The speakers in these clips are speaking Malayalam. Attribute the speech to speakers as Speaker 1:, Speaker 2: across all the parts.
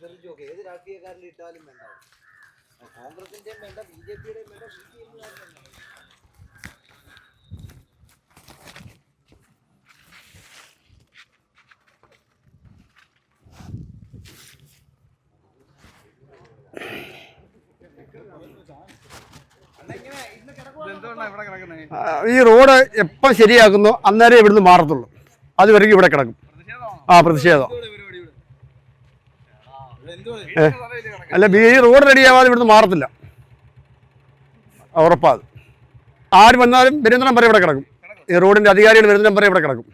Speaker 1: ശ്രദ്ധിച്ചു നോക്കുക ഏത് രാഷ്ട്രീയക്കാരിൽ ഇട്ടാലും വേണ്ട കോൺഗ്രസിന്റെയും വേണ്ട ബി ജെ പിയുടെയും വേണ്ട സി പി എമ്മുകാരും വേണ്ട.
Speaker 2: ഈ റോഡ് എപ്പം ശരിയാക്കുന്നോ അന്നേരം ഇവിടുന്ന് മാറത്തുള്ളൂ. അതുവരെയും ഇവിടെ കിടക്കും. ആ പ്രതിഷേധം. അല്ല ഈ റോഡ് റെഡിയാവാതെ ഇവിടുന്ന് മാറത്തില്ല. ഉറപ്പാത് ആര് വന്നാലും വരുന്ന നമ്പർ ഇവിടെ കിടക്കും. ഈ റോഡിന്റെ അധികാരികൾ വരുന്ന നമ്പർ ഇവിടെ കിടക്കും.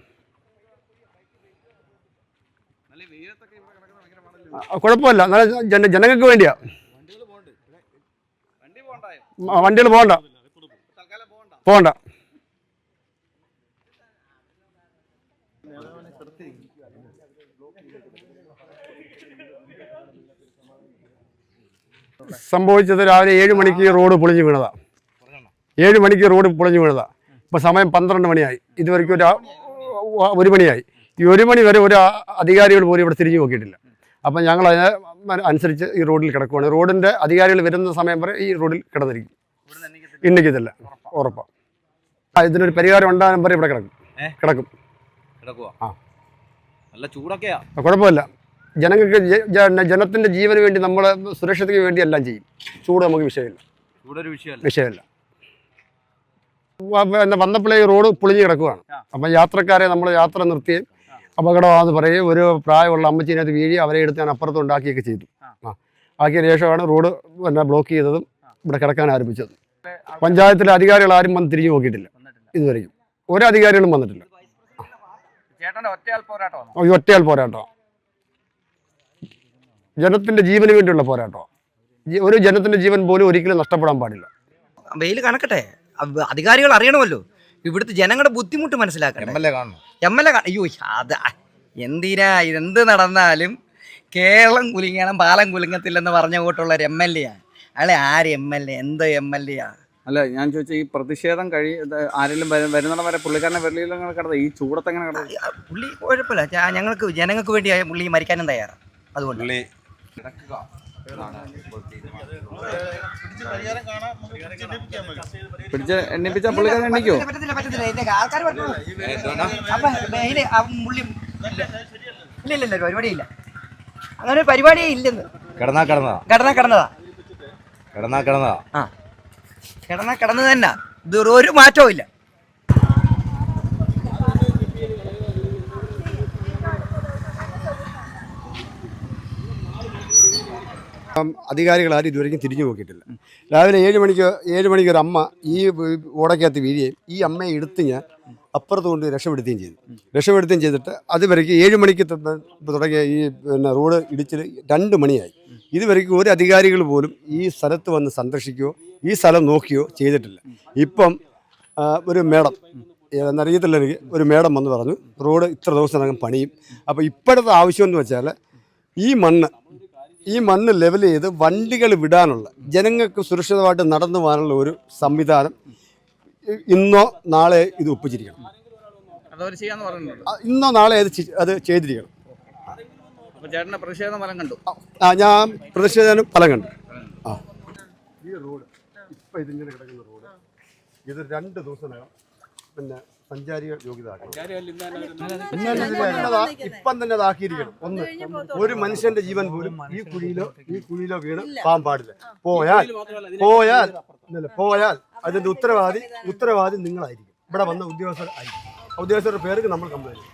Speaker 2: കുഴപ്പമില്ല. നല്ല ജന ജനങ്ങൾക്ക് വേണ്ടിയാ. വണ്ടികൾ പോകണ്ട. പോകണ്ട. സംഭവിച്ചത് രാവിലെ ഏഴ് മണിക്ക് റോഡ് പൊളിഞ്ഞു വീണതാ. ഏഴ് മണിക്ക് റോഡ് പൊളിഞ്ഞു വീണതാ. ഇപ്പൊ സമയം പന്ത്രണ്ട് മണിയായി. ഇതുവരെയ്ക്കും ഒരു ഒരു മണിയായി. ഈ ഒരു മണി വരെ ഒരു അധികാരികൾ പോലും ഇവിടെ തിരിഞ്ഞു നോക്കിയിട്ടില്ല. അപ്പം ഞങ്ങൾ അതിനെ അനുസരിച്ച് ഈ റോഡിൽ കിടക്കുവാണ്. റോഡിന്റെ അധികാരികൾ വരുന്ന സമയം വരെ ഈ റോഡിൽ കിടന്നിരിക്കും. ഇന്നിക്കത്തില്ല. ഉറപ്പാണ് ആ ഇതിനൊരു പരിഹാരം ഉണ്ടാകാൻ വരെ ഇവിടെ കിടക്കും. കിടക്കും. ആ.
Speaker 1: നല്ല ചൂടൊക്കെയാ.
Speaker 2: കുഴപ്പമില്ല. ജനങ്ങൾക്ക് ജനത്തിന്റെ ജീവന് വേണ്ടി നമ്മൾ സുരക്ഷയ്ക്ക് വേണ്ടി എല്ലാം ചെയ്യും. ചൂട് നമുക്ക് വിഷയമില്ല.
Speaker 1: ചൂടൊരു വിഷയമല്ല.
Speaker 2: വിഷയമില്ല. പിന്നെ വന്നപ്പോഴേ റോഡ് പൊളിഞ്ഞു കിടക്കുകയാണ്. അപ്പം യാത്രക്കാരെ നമ്മൾ യാത്ര നിർത്തുകയും അപകടമാണെന്ന് പറയുകയും ഒരു പ്രായമുള്ള അമ്മച്ചീനകത്ത് വീഴി അവരെ എടുത്ത് ഞാൻ അപ്പുറത്ത് ഉണ്ടാക്കിയൊക്കെ ചെയ്തു.
Speaker 1: ആ.
Speaker 2: ആക്കിയ ശേഷമാണ് റോഡ് പിന്നെ ബ്ലോക്ക് ചെയ്തതും ഇവിടെ കിടക്കാൻ ആരംഭിച്ചത്. പഞ്ചായത്തിലെ അധികാരികൾ ആരും വന്ന് തിരിഞ്ഞു നോക്കിയിട്ടില്ല. ഇതുവരെയും. ഒരു അധികാരികളും വന്നിട്ടില്ല. ഈ ഒറ്റയാൾ പോരാട്ടോ. ജനത്തിന്റെ ജീവന് വേണ്ടിയുള്ള പോരാട്ടോ. ഒരു ജനത്തിന്റെ ജീവൻ പോലും ഒരിക്കലും നഷ്ടപ്പെടാൻ പാടില്ല.
Speaker 3: വെയിൽ കണക്കട്ടെ. അധികാരികൾ അറിയണമല്ലോ. ഇവിടുത്തെ ജനങ്ങളുടെ ബുദ്ധിമുട്ട് മനസ്സിലാക്കണം
Speaker 1: എം എൽ എ കാണണം.
Speaker 3: എം എൽ എ അയ്യോ അത് അ- എന്തിനാ ഇതെന്ത് നടന്നാലും കേരളം കുലുങ്ങണം പാലം കുലുങ്ങത്തില്ലെന്ന് പറഞ്ഞ കൂട്ടുള്ള ഒരു എം എൽ എ ആണ്. അയാളെ ആര് എം എൽ എ? എന്ത് എം എൽ എ ആ
Speaker 4: അല്ല ഞാൻ ചോദിച്ച ഈ പ്രതിഷേധം കഴി ആരെങ്കിലും വരു- വരുന്നിടം വരെ പുള്ളിക്കാരനെ വെള്ളിയിൽ അങ്ങനെ കിടന്നത് ഈ ചൂടത്ത് എങ്ങനെ കിടന്നത്
Speaker 3: പുള്ളി കുഴപ്പമില്ല. ഞങ്ങൾക്ക് ജനങ്ങൾക്ക് വേണ്ടി പുള്ളി മരിക്കാനും തയ്യാറാണ്. അതുകൊണ്ട്.
Speaker 1: പുള്ളി.
Speaker 4: പിടിച്ച് എണ്ണിപ്പിച്ച പുള്ളിക്കാരൻ എണ്ണിക്കോ?
Speaker 3: ഇല്ല ഇല്ല പരിപാടിയില്ല. അങ്ങനെ ഒരു പരിപാടിയേ ഇല്ലെന്ന്.
Speaker 1: കിടന്നാ കിടന്നതാ.
Speaker 3: കിടന്നാ കിടന്നതാ.
Speaker 1: കിടന്നാ കിടന്നതാ.
Speaker 3: ആ. കിടന്നാ കിടന്നു തന്നെ. ഇത് ഒരു മാറ്റവും ഇല്ല.
Speaker 2: അധികാരികൾ ആരും ഇതുവരെയും തിരിഞ്ഞു നോക്കിയിട്ടില്ല. രാവിലെ ഏഴ് മണിക്ക് ഏഴ് മണിക്ക് ഒരു അമ്മ ഈ ഓടക്കകത്ത് വീഴുകയും ഈ അമ്മയെ എടുത്ത് ഞാൻ അപ്പുറത്ത് കൊണ്ട് രക്ഷപ്പെടുത്തുകയും ചെയ്തു. രക്ഷപ്പെടുത്തുകയും ചെയ്തിട്ട് അതുവരേക്ക് ഏഴ് മണിക്ക് തുടങ്ങിയ ഈ പിന്നെ റോഡ് ഇടിച്ചിട്ട് രണ്ട് മണിയായി. ഇതുവരേക്കും ഒരു അധികാരികൾ പോലും ഈ സ്ഥലത്ത് വന്ന് സന്ദർശിക്കുകയോ ഈ സ്ഥലം നോക്കിയോ ചെയ്തിട്ടില്ല. ഇപ്പം ഒരു മേഡം എന്നറിയത്തില്ല എനിക്ക് ഒരു മേഡം വന്ന് പറഞ്ഞു റോഡ് ഇത്ര ദിവസത്തിനകം പണിയും. അപ്പോൾ ഇപ്പോഴത്തെ ആവശ്യം എന്ന് വെച്ചാൽ ഈ മണ്ണ് ഈ മണ്ണ് ലെവൽ ചെയ്ത് വണ്ടികൾ വിടാനുള്ള ജനങ്ങൾക്ക് സുരക്ഷിതമായിട്ട് നടന്നു പോകാനുള്ള ഒരു സംവിധാനം ഇന്നോ നാളെ ഇത് ഒപ്പിച്ചിരിക്കണം. ഇന്നോ നാളെ അത് അത് ചെയ്തിരിക്കണം.
Speaker 4: അപ്പൊ ചേട്ടന്റെ പ്രതിഷേധം ഫലം കണ്ടു.
Speaker 2: ആ ഞാൻ പ്രതിഷേധം ഫലം കണ്ടു. ആ. ഈ റോഡ് ഇപ്പം ഇതിങ്ങനെ കിടക്കുന്ന റോഡ് ഇത് രണ്ട് ദിവസത്തിനകം പിന്നെ സഞ്ചാരി യോഗ്യത ഇപ്പം തന്നെ അതാക്കിയിരിക്കണം ഒന്ന് ഒരു മനുഷ്യന്റെ ജീവൻ പോലും ഈ കുഴിയിലോ ഈ കുഴിയിലോ വീണ് പോകാൻ പാടില്ല. പോയാൽ പോയാൽ പോയാൽ അതിന്റെ ഉത്തരവാദി ഉത്തരവാദി നിങ്ങളായിരിക്കും. ഇവിടെ വന്ന ഉദ്യോഗസ്ഥർ ആയിരിക്കും. ഉദ്യോഗസ്ഥരുടെ പേർക്ക് നമ്മൾ കംപ്ലൈന്റ്